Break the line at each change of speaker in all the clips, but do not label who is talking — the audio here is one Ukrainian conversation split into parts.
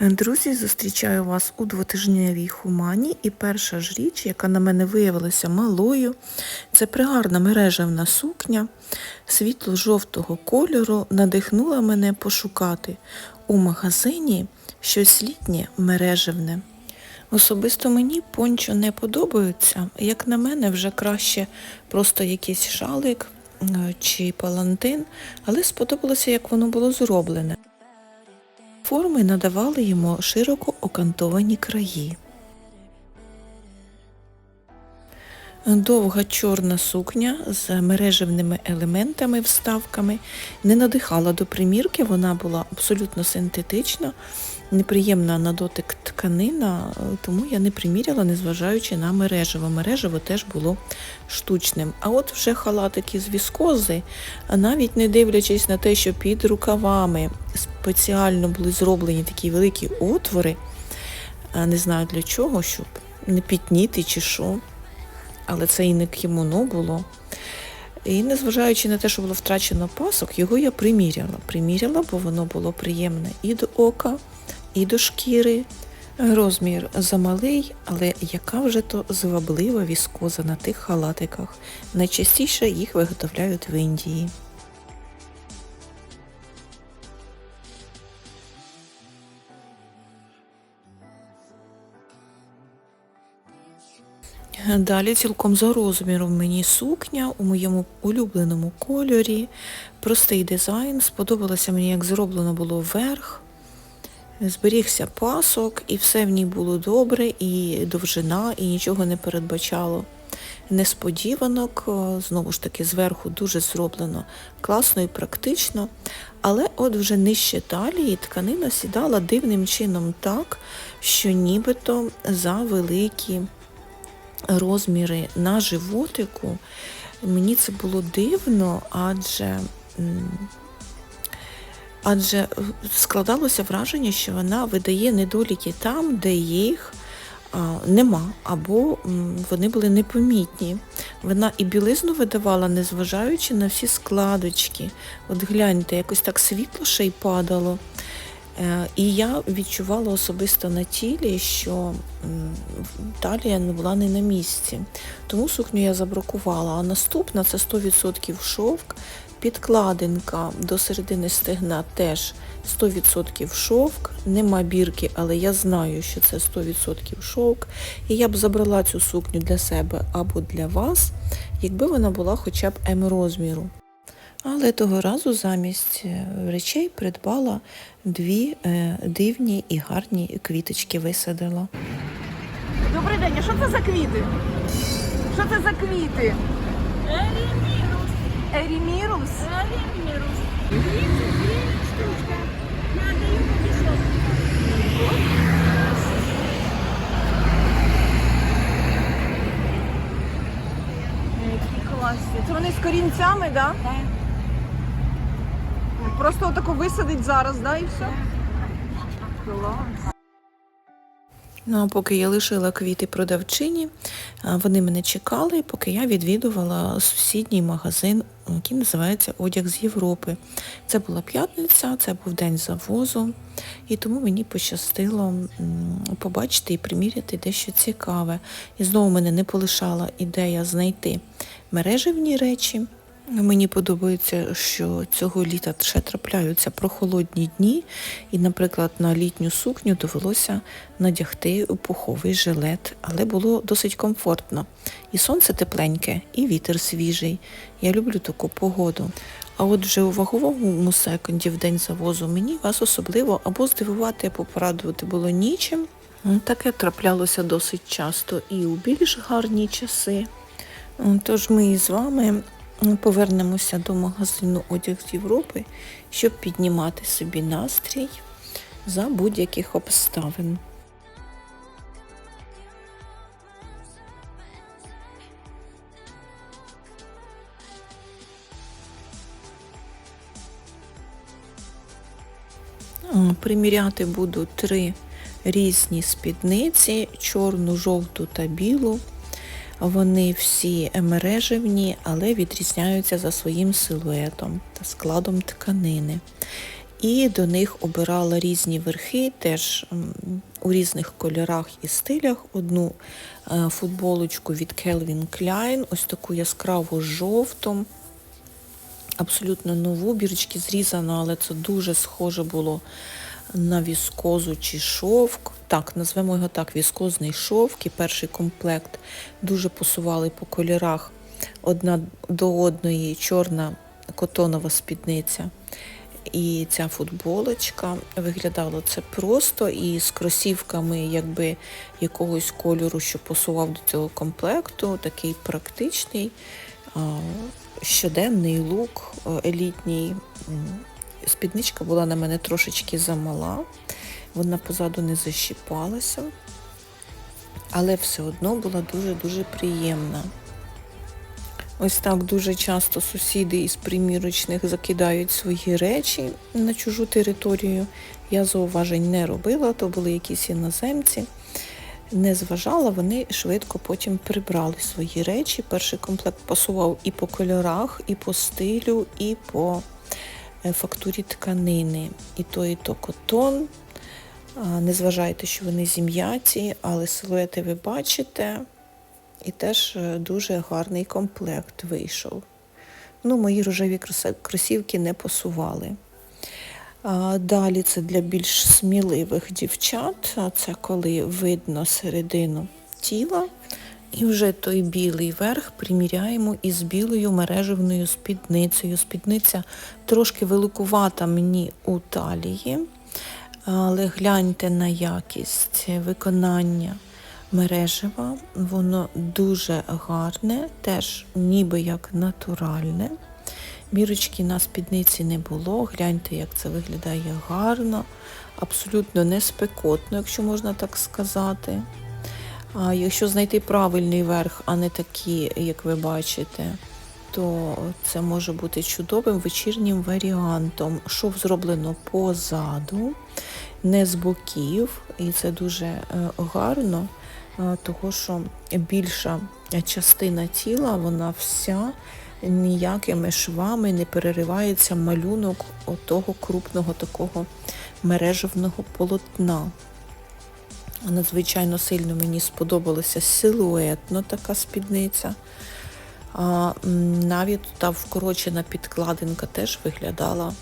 Друзі, зустрічаю вас у двотижневій хумані. І перша ж річ, яка на мене виявилася малою, це пригарна мережевна сукня світло-жовтого кольору надихнула мене пошукати у магазині щось літнє мережевне. Особисто мені пончо не подобаються. Як на мене, вже краще просто якийсь шалик е, чи палантин, але сподобалося, як воно було зроблене. Форми надавали йому широко окантовані краї. Довга чорна сукня з мережевними елементами, вставками не надихала до примірки, вона була абсолютно синтетична, неприємна на дотик тканина, тому я не приміряла, незважаючи на мережево. Мережево теж було штучним. А от вже халатики з віскози, навіть не дивлячись на те, що під рукавами спеціально були зроблені такі великі отвори, не знаю для чого, щоб не пітніти чи що але це і не кімоно було. І незважаючи на те, що було втрачено пасок, його я приміряла. Приміряла, бо воно було приємне і до ока, і до шкіри. Розмір замалий, але яка вже то зваблива віскоза на тих халатиках. Найчастіше їх виготовляють в Індії. Далі цілком за розміром мені сукня у моєму улюбленому кольорі. Простий дизайн. Сподобалося мені, як зроблено було вверх. Зберігся пасок, і все в ній було добре, і довжина, і нічого не передбачало. Несподіванок, знову ж таки, зверху дуже зроблено класно і практично. Але от вже нижче талії тканина сідала дивним чином так, що нібито за великі розміри на животику. Мені це було дивно, адже адже складалося враження, що вона видає недоліки там, де їх нема, або вони були непомітні. Вона і білизну видавала, незважаючи на всі складочки. От гляньте, якось так світло ще й падало. Е, і я відчувала особисто на тілі, що талія не була не на місці. Тому сукню я забракувала. А наступна це 100% шовк, підкладинка до середини стегна теж 100% шовк, нема бірки, але я знаю, що це 100% шовк. І я б забрала цю сукню для себе або для вас, якби вона була хоча б М розміру. Але того разу замість е, речей придбала дві е, дивні і гарні квіточки висадила.
Добрий день, а що це за квіти? Що це за квіти?
Ерімірус.
Ерімірус?
Дві штучка. Я даю пішов.
Які класні. Це вони з корінцями, так? Да? Просто отако висадить зараз, да, і все? Клас.
Ну, а поки я лишила квіти продавчині, вони мене чекали, поки я відвідувала сусідній магазин, який називається Одяг з Європи. Це була п'ятниця, це був день завозу, і тому мені пощастило побачити і приміряти дещо цікаве. І знову мене не полишала ідея знайти мережевні речі. Мені подобається, що цього літа ще трапляються прохолодні дні, і, наприклад, на літню сукню довелося надягти пуховий жилет, але було досить комфортно. І сонце тепленьке, і вітер свіжий. Я люблю таку погоду. А от вже у ваговому секунді в день завозу мені вас особливо або здивувати, або порадувати було нічим. Таке траплялося досить часто і у більш гарні часи. Тож ми із вами повернемося до магазину Одяг з Європи, щоб піднімати собі настрій за будь-яких обставин. Приміряти буду три різні спідниці чорну, жовту та білу. Вони всі мережевні, але відрізняються за своїм силуетом та складом тканини. І до них обирала різні верхи, теж у різних кольорах і стилях. Одну е, футболочку від Calvin Klein, ось таку яскраво жовту, абсолютно нову, бірочки зрізано, але це дуже схоже було на віскозу чи шовк. Так, назвемо його так, віскозний шовк і перший комплект дуже посували по кольорах одна до одної чорна котонова спідниця. І ця футболочка виглядало це просто і з кросівками якби якогось кольору, що посував до цього комплекту, такий практичний, щоденний лук е, елітній. Спідничка була на мене трошечки замала, вона позаду не защіпалася, але все одно була дуже-дуже приємна. Ось так дуже часто сусіди із примірочних закидають свої речі на чужу територію. Я зауважень не робила, то були якісь іноземці. Не зважала, вони швидко потім прибрали свої речі. Перший комплект пасував і по кольорах, і по стилю, і по е, фактурі тканини. І то, і то котон. Не зважайте, що вони зім'яті, але силуети ви бачите. І теж е, дуже гарний комплект вийшов. Ну, мої рожеві кросівки не посували. Далі це для більш сміливих дівчат. Це коли видно середину тіла. І вже той білий верх приміряємо із білою мережевною спідницею. Спідниця трошки великувата мені у талії, але гляньте на якість виконання мережева. Воно дуже гарне, теж ніби як натуральне. Бірочки на спідниці не було. Гляньте, як це виглядає гарно, абсолютно не спекотно, якщо можна так сказати. А якщо знайти правильний верх, а не такі, як ви бачите, то це може бути чудовим вечірнім варіантом. Шов зроблено позаду, не з боків, і це дуже е, гарно, е, того що більша частина тіла, вона вся ніякими швами не переривається малюнок отого крупного такого мережевного полотна. Надзвичайно сильно мені сподобалася силуетно така спідниця. Навіть та вкорочена підкладинка теж виглядала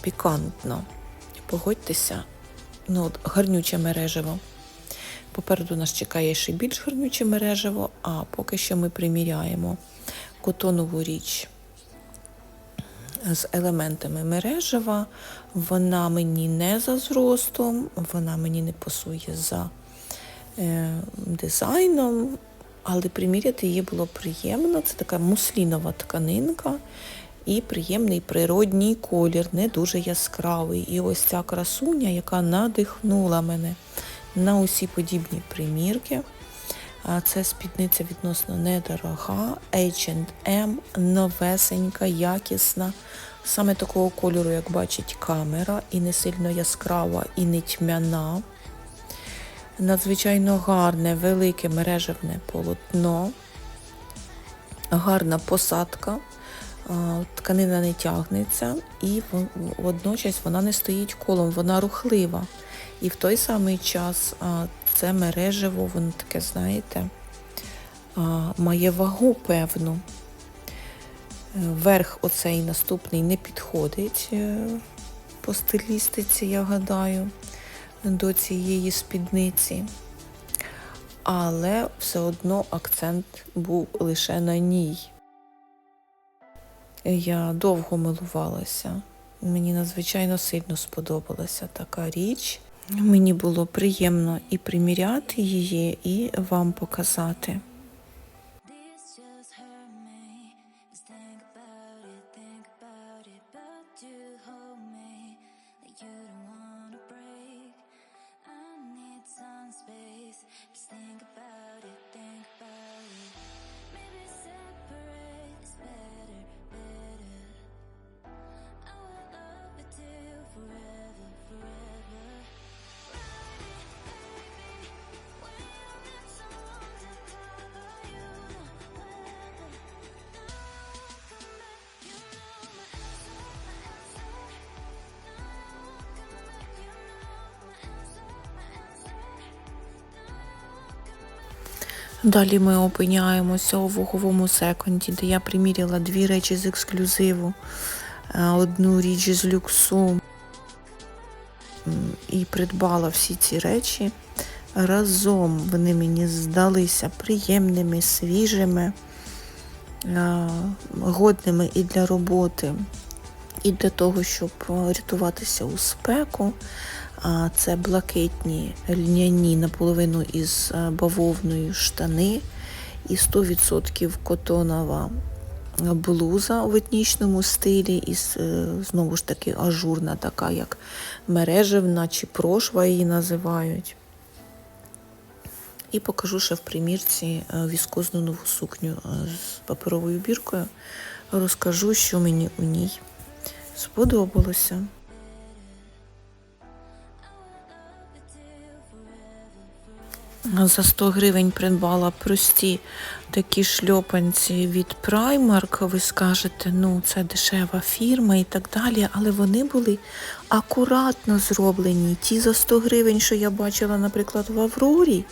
пікантно. Погодьтеся, ну, от, гарнюче мережево. Попереду нас чекає ще більш гарнюче мережево, а поки що ми приміряємо котонову річ з елементами мережева. Вона мені не за зростом, вона мені не пасує за е, дизайном, але приміряти її було приємно. Це така муслінова тканинка і приємний природній колір, не дуже яскравий. І ось ця красуня, яка надихнула мене на усі подібні примірки. Це спідниця відносно недорога, H&M, новесенька, якісна, саме такого кольору, як бачить камера, і не сильно яскрава, і не тьмяна. Надзвичайно гарне, велике мережевне полотно, гарна посадка, тканина не тягнеться, і водночас вона не стоїть колом, вона рухлива. І в той самий час це мережево, воно таке, знаєте, має вагу певну. Верх оцей наступний не підходить е, по стилістиці, я гадаю, до цієї спідниці. Але все одно акцент був лише на ній. Я довго милувалася. Мені надзвичайно сильно сподобалася така річ. Мені було приємно і приміряти її, і вам показати. Далі ми опиняємося у вуговому секонді, де я приміряла дві речі з ексклюзиву, е, одну річ з люксу і придбала всі ці речі. Разом вони мені здалися приємними, свіжими, е, годними і для роботи, і для того, щоб е, рятуватися у спеку. Це блакитні льняні наполовину із е, бавовною штани і 100% котонова блуза в етнічному стилі, і е, знову ж таки ажурна, така як мережевна чи прошва її називають. І покажу ще в примірці е, віскозну нову сукню з паперовою біркою. Розкажу, що мені у ній сподобалося. За 100 гривень придбала прості такі шльопанці від Primark. Ви скажете, ну це дешева фірма і так далі, але вони були акуратно зроблені. Ті за 100 гривень, що я бачила, наприклад, в Аврорі,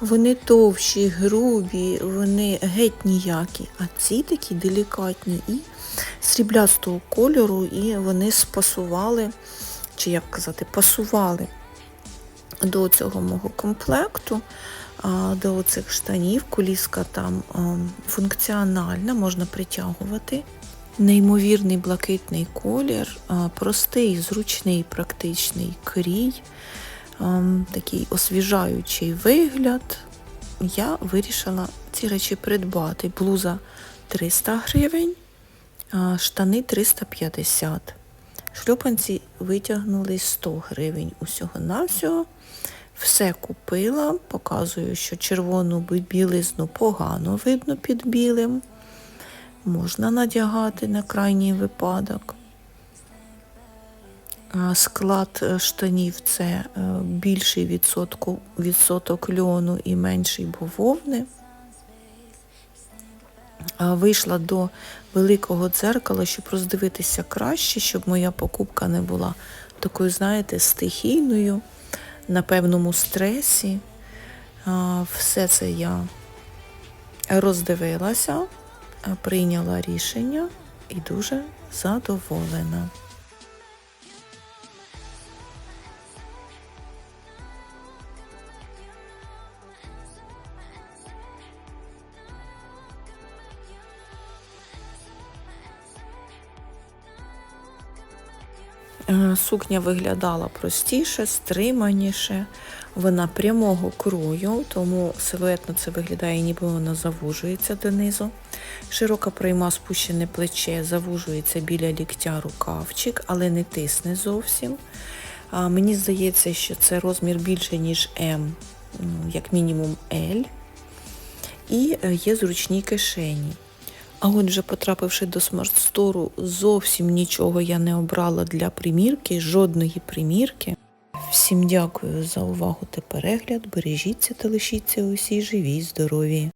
вони товщі, грубі, вони геть ніякі. А ці такі делікатні і сріблястого кольору, і вони спасували, чи як казати, пасували до цього мого комплекту, до оцих штанів. Коліска там функціональна, можна притягувати. Неймовірний блакитний колір, простий, зручний, практичний крій, такий освіжаючий вигляд. Я вирішила ці речі придбати. Блуза 300 гривень, штани 350. Шлюпанці витягнули 100 гривень усього-навсього. Все купила, показую, що червону білизну погано видно під білим. Можна надягати на крайній випадок. Склад е, штанів це е, більший відсотку, відсоток льону і менший бавовни. Вийшла до великого дзеркала, щоб роздивитися краще, щоб моя покупка не була такою, знаєте, стихійною, на певному стресі. Все це я роздивилася, прийняла рішення і дуже задоволена. Сукня виглядала простіше, стриманіше. Вона прямого крою, тому силуетно це виглядає, ніби вона завужується донизу. Широка прийма спущене плече, завужується біля ліктя рукавчик, але не тисне зовсім. Мені здається, що це розмір більше, ніж М, як мінімум L. І е, є зручні кишені. А отже, потрапивши до смарт-стору, зовсім нічого я не обрала для примірки, жодної примірки. Всім дякую за увагу та перегляд. Бережіться та лишіться усі живі й здорові.